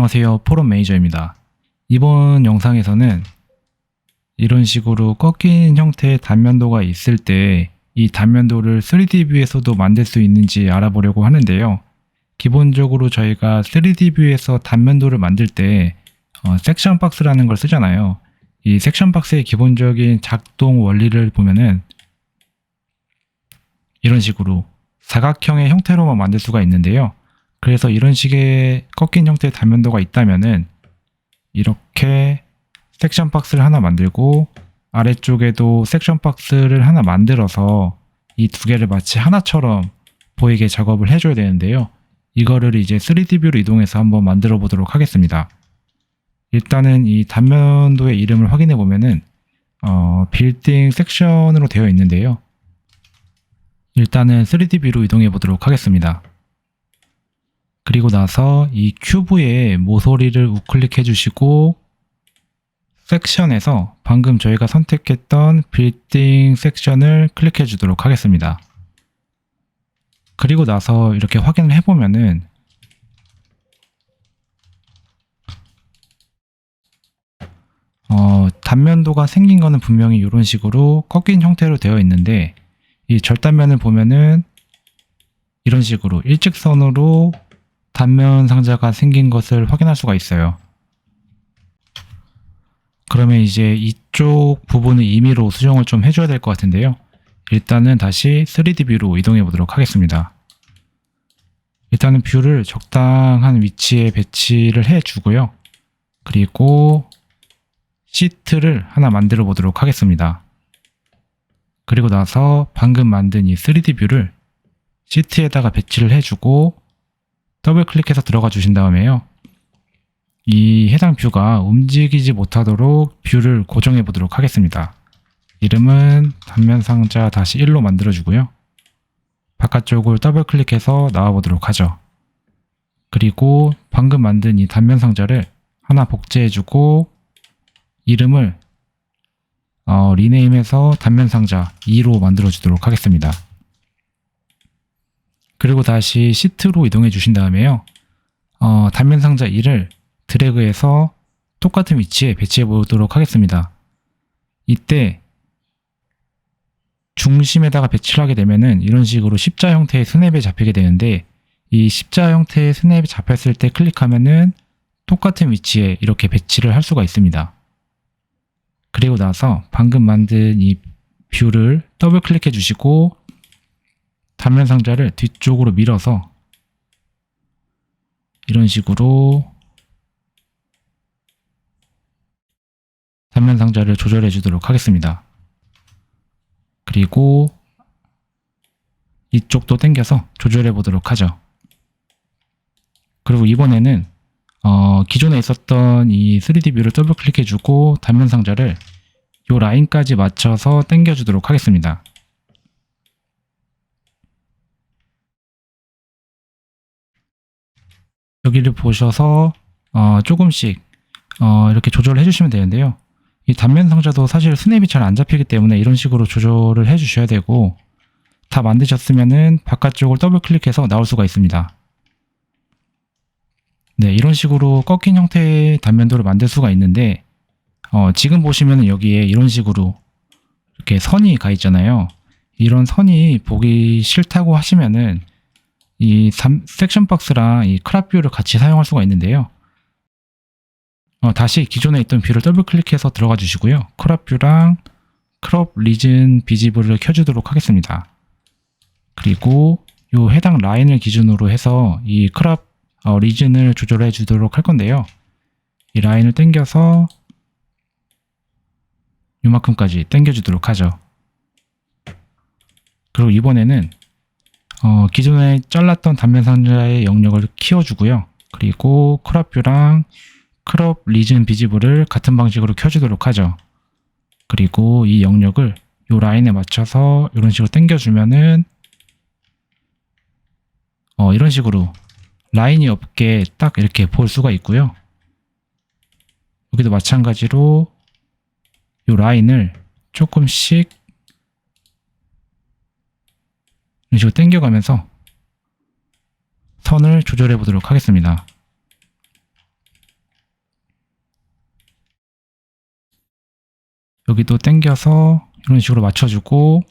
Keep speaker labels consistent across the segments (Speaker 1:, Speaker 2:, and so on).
Speaker 1: 안녕하세요. 포럼 매니저입니다. 이번 영상에서는 이런 식으로 꺾인 형태의 단면도가 있을 때 이 단면도를 3D 뷰에서도 만들 수 있는지 알아보려고 하는데요. 기본적으로 저희가 3D 뷰에서 단면도를 만들 때 어, 섹션 박스라는 걸 쓰잖아요. 이 섹션 박스의 기본적인 작동 원리를 보면은 이런 식으로 사각형의 형태로만 만들 수가 있는데요. 그래서 이런 식의 꺾인 형태의 단면도가 있다면은 이렇게 섹션 박스를 하나 만들고 아래쪽에도 섹션 박스를 하나 만들어서 이 두 개를 마치 하나처럼 보이게 작업을 해줘야 되는데요. 이거를 이제 3D 뷰로 이동해서 한번 만들어 보도록 하겠습니다. 일단은 이 단면도의 이름을 확인해 보면은 어, 빌딩 섹션으로 되어 있는데요. 일단은 3D 뷰로 이동해 보도록 하겠습니다. 그리고 나서 이 큐브의 모서리를 우클릭해 주시고 섹션에서 방금 저희가 선택했던 빌딩 섹션을 클릭해 주도록 하겠습니다. 그리고 나서 이렇게 확인을 해보면은 어, 단면도가 생긴 거는 분명히 이런 식으로 꺾인 형태로 되어 있는데 이 절단면을 보면은 이런 식으로 일직선으로 단면 상자가 생긴 것을 확인할 수가 있어요. 그러면 이제 이쪽 부분을 임의로 수정을 좀 해줘야 될 것 같은데요. 일단은 다시 3D 뷰로 이동해 보도록 하겠습니다. 일단은 뷰를 적당한 위치에 배치를 해 주고요. 그리고 시트를 하나 만들어 보도록 하겠습니다. 그리고 나서 방금 만든 이 3D 뷰를 시트에다가 배치를 해주고 더블 클릭해서 들어가 주신 다음에요. 이 해당 뷰가 움직이지 못하도록 뷰를 고정해 보도록 하겠습니다. 이름은 단면 상자 다시 1로 만들어 주고요. 바깥쪽을 더블 클릭해서 나와 보도록 하죠. 그리고 방금 만든 이 단면 상자를 하나 복제해 주고 이름을 어, 리네임해서 단면 상자 2로 만들어 주도록 하겠습니다. 그리고 다시 시트로 이동해 주신 다음에요. 어, 단면 상자 2를 드래그해서 똑같은 위치에 배치해 보도록 하겠습니다. 이때 중심에다가 배치를 하게 되면은 이런 식으로 십자 형태의 스냅이 잡히게 되는데 이 십자 형태의 스냅이 잡혔을 때 클릭하면은 똑같은 위치에 이렇게 배치를 할 수가 있습니다. 그리고 나서 방금 만든 이 뷰를 더블 클릭해 주시고 단면 상자를 뒤쪽으로 밀어서 이런 식으로 단면 상자를 조절해 주도록 하겠습니다. 그리고 이쪽도 당겨서 조절해 보도록 하죠. 그리고 이번에는 어, 기존에 있었던 이 3D 뷰를 더블 클릭해 주고 단면 상자를 이 라인까지 맞춰서 당겨 주도록 하겠습니다. 여기를 보셔서 어, 조금씩 어, 이렇게 조절을 해주시면 되는데요. 이 단면 상자도 사실 스냅이 잘 안 잡히기 때문에 이런 식으로 조절을 해주셔야 되고 다 만드셨으면은 바깥쪽을 더블 클릭해서 나올 수가 있습니다. 네, 이런 식으로 꺾인 형태의 단면도를 만들 수가 있는데 어, 지금 보시면은 여기에 이런 식으로 이렇게 선이 가 있잖아요. 이런 선이 보기 싫다고 하시면은 이 삼- 섹션 박스랑 이 크랍 뷰를 같이 사용할 수가 있는데요. 어, 다시 기존에 있던 뷰를 더블 클릭해서 들어가 주시고요. 크랍 뷰랑 크롭 리즌 비지블을 켜주도록 하겠습니다. 그리고 이 해당 라인을 기준으로 해서 이 크랍 어, 리즌을 조절해 주도록 할 건데요. 이 라인을 당겨서 이만큼까지 당겨 주도록 하죠. 그리고 이번에는 어, 기존에 잘랐던 단면 상자의 영역을 키워주고요. 그리고 크롭 뷰랑 크롭 리즌 비지블을 같은 방식으로 켜주도록 하죠. 그리고 이 영역을 이 라인에 맞춰서 이런 식으로 당겨주면은 어, 이런 식으로 라인이 없게 딱 이렇게 볼 수가 있고요. 여기도 마찬가지로 이 라인을 조금씩 이런 식으로 당겨가면서 선을 조절해 보도록 하겠습니다. 여기도 당겨서 이런 식으로 맞춰주고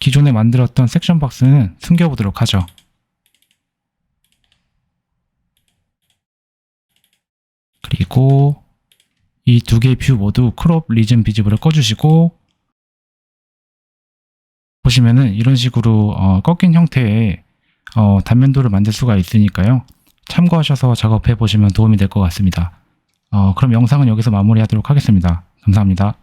Speaker 1: 기존에 만들었던 섹션 박스는 숨겨보도록 하죠. 그리고 이 두 개의 뷰 모두 크롭 리즌 비즈블을 꺼주시고 보시면은 이런 식으로 어, 꺾인 형태의 어, 단면도를 만들 수가 있으니까요. 참고하셔서 작업해 보시면 도움이 될 것 같습니다. 어, 그럼 영상은 여기서 마무리하도록 하겠습니다. 감사합니다.